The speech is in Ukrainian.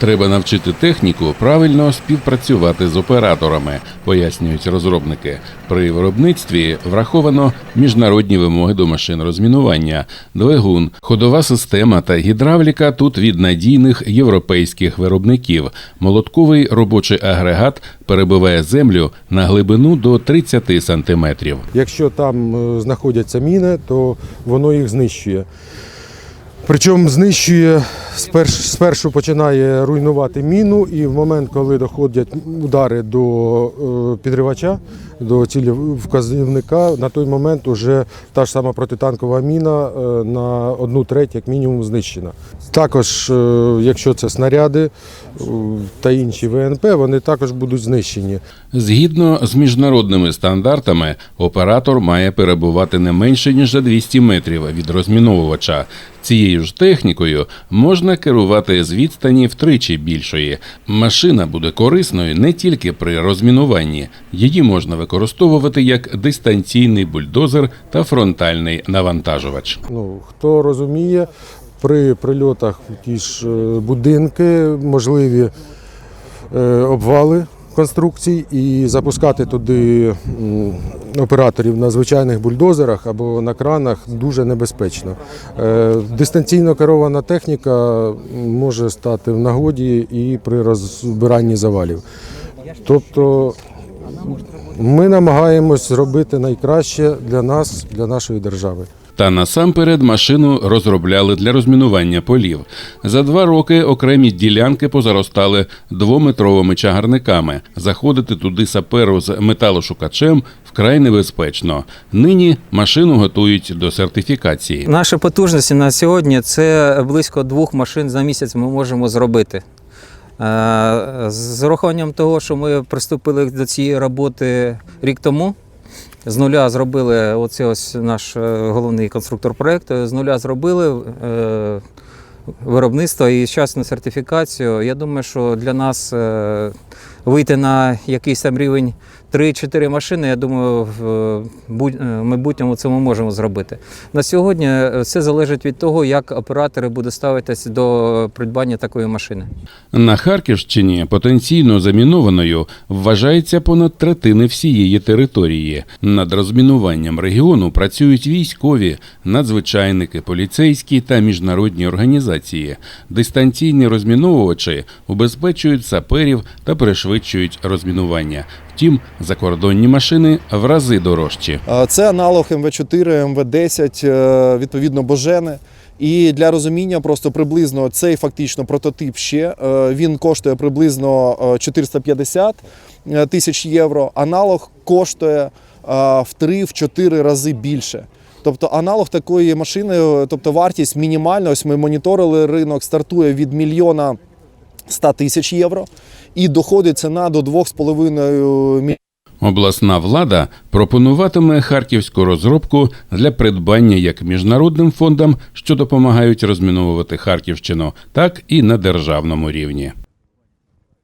Треба навчити техніку правильно співпрацювати з операторами, пояснюють розробники. При виробництві враховано міжнародні вимоги до машин розмінування, двигун, ходова система та гідравліка тут від надійних європейських виробників. Молотковий робочий агрегат перебиває землю на глибину до 30 сантиметрів. Якщо там е, знаходяться міни, то воно їх знищує. Причому знищує спершу, спершу починає руйнувати міну, і в момент, коли доходять удари до е, підривача, до цілі вказівника, на той момент вже та ж сама протитанкова міна е, на одну треть, як мінімум, знищена. Також, е, якщо це снаряди та інші ВНП, вони також будуть знищені. Згідно з міжнародними стандартами, оператор має перебувати не менше ніж за 200 метрів від розміновувача. Цією ж технікою можна керувати з відстані втричі більшої. Машина буде корисною не тільки при розмінуванні, її можна використовувати як дистанційний бульдозер та фронтальний навантажувач. Ну, хто розуміє, при прильотах в ті ж е, будинки можливі е, обвали конструкцій і запускати туди операторів на звичайних бульдозерах або на кранах дуже небезпечно. Е, Дистанційно керована техніка може стати в нагоді і при розбиранні завалів. Тобто ми намагаємось зробити найкраще для нас, для нашої держави. Та насамперед машину розробляли для розмінування полів. За два роки окремі ділянки позаростали двометровими чагарниками. Заходити туди саперу з металошукачем вкрай небезпечно. Нині машину готують до сертифікації. Наші потужності на сьогодні це близько двох машин за місяць ми можемо зробити. Е, З урахуванням того, що ми приступили до цієї роботи рік тому, з нуля зробили оце ось наш е, головний конструктор проєкту, з нуля зробили е, виробництво і час на сертифікацію. Я думаю, що для нас е, вийти на якийсь там рівень 3-4 машини, я думаю, в будь- е, майбутньому це ми можемо зробити. На сьогодні е, все залежить від того, як оператори будуть ставитися до придбання такої машини. На Харківщині потенційно замінованою вважається понад третини всієї території. Над розмінуванням регіону працюють військові, надзвичайники, поліцейські та міжнародні організації. Дистанційні розміновувачі убезпечують саперів та пришвидшують розмінування. Втім, закордонні машини в рази дорожчі. Е, Це аналог МВ4, МВ10, е, відповідно Божени. І для розуміння просто приблизно цей фактично прототип ще е, він коштує приблизно е, 450 тисяч євро. Аналог коштує е, в 3-4 рази більше. Тобто аналог такої машини, е, тобто вартість мінімальна, ось ми моніторили ринок, стартує від мільйона 100 тисяч євро і доходить ціна до 2,5 мільйонів. Обласна влада пропонуватиме харківську розробку для придбання як міжнародним фондам, що допомагають розміновувати Харківщину, так і на державному рівні.